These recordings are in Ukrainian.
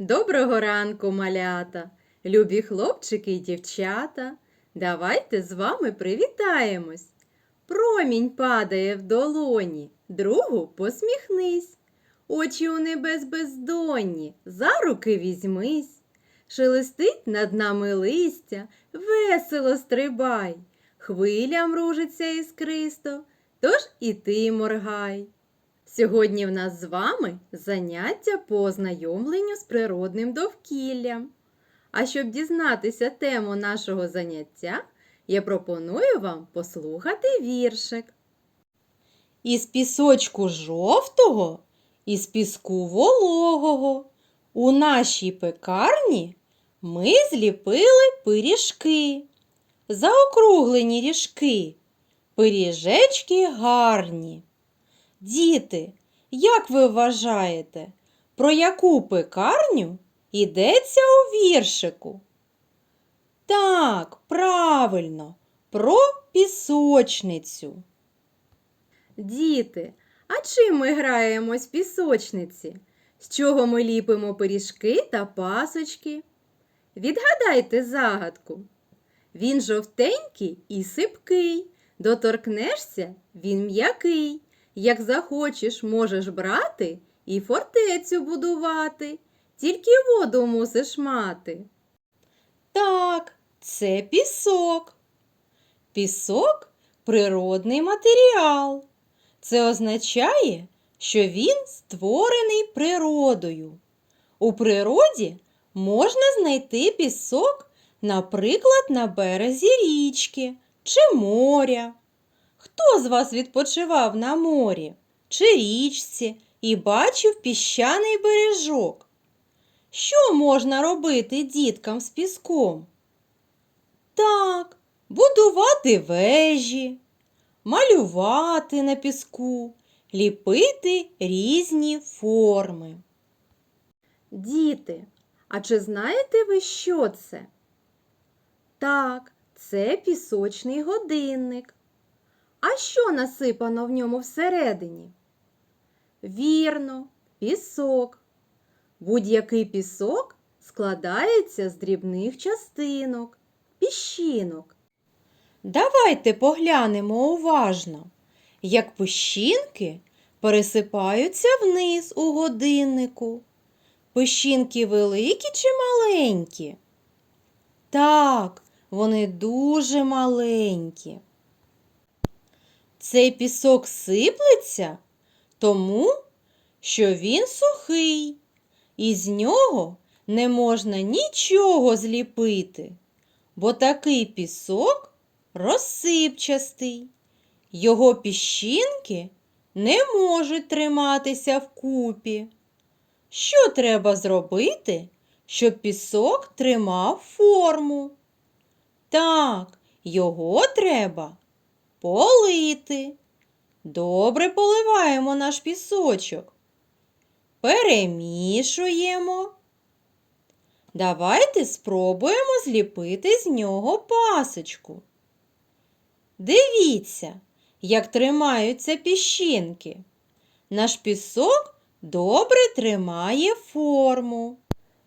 Доброго ранку, малята, любі хлопчики й дівчата. Давайте з вами привітаємось. Промінь падає в долоні, другу посміхнись. Очі у небес бездонні, за руки візьмись. Шелестить над нами листя, весело стрибай. Хвиля мружиться іскристо, тож і ти моргай. Сьогодні в нас з вами заняття по ознайомленню з природним довкіллям. А щоб дізнатися тему нашого заняття, я пропоную вам послухати віршик. Із пісочку жовтого, із піску вологого, у нашій пекарні ми зліпили пиріжки, заокруглені ріжки, пиріжечки гарні. Діти, як ви вважаєте, про яку пекарню йдеться у віршику? Так, правильно, про пісочницю. Діти, а чим ми граємо з пісочниці? З чого ми ліпимо пиріжки та пасочки? Відгадайте загадку. Він жовтенький і сипкий, доторкнешся, він м'який. Як захочеш, можеш брати і фортецю будувати, тільки воду мусиш мати. Так, це пісок. Пісок природний матеріал. Це означає, що він створений природою. У природі можна знайти пісок, наприклад, на березі річки чи моря. Хто з вас відпочивав на морі чи річці і бачив піщаний бережок? Що можна робити діткам з піском? Так, будувати вежі, малювати на піску, ліпити різні форми. Діти, а чи знаєте ви, що це? Так, це пісочний годинник. А що насипано в ньому всередині? Вірно, пісок. Будь-який пісок складається з дрібних частинок, піщинок. Давайте поглянемо уважно, як пищинки пересипаються вниз у годиннику. Пищинки великі чи маленькі? Так, вони дуже маленькі. Цей пісок сиплеться тому, що він сухий, і з нього не можна нічого зліпити, бо такий пісок розсипчастий. Його піщинки не можуть триматися вкупі. Що треба зробити, щоб пісок тримав форму? Так, його треба полити. Добре поливаємо наш пісочок. Перемішуємо. Давайте спробуємо зліпити з нього пасочку. Дивіться, як тримаються піщинки. Наш пісок добре тримає форму.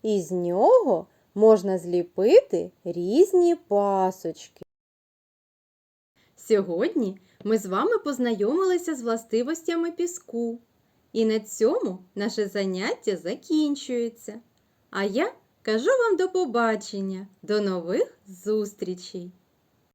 Із нього можна зліпити різні пасочки. Сьогодні ми з вами познайомилися з властивостями піску. І на цьому наше заняття закінчується. А я кажу вам до побачення, до нових зустрічей!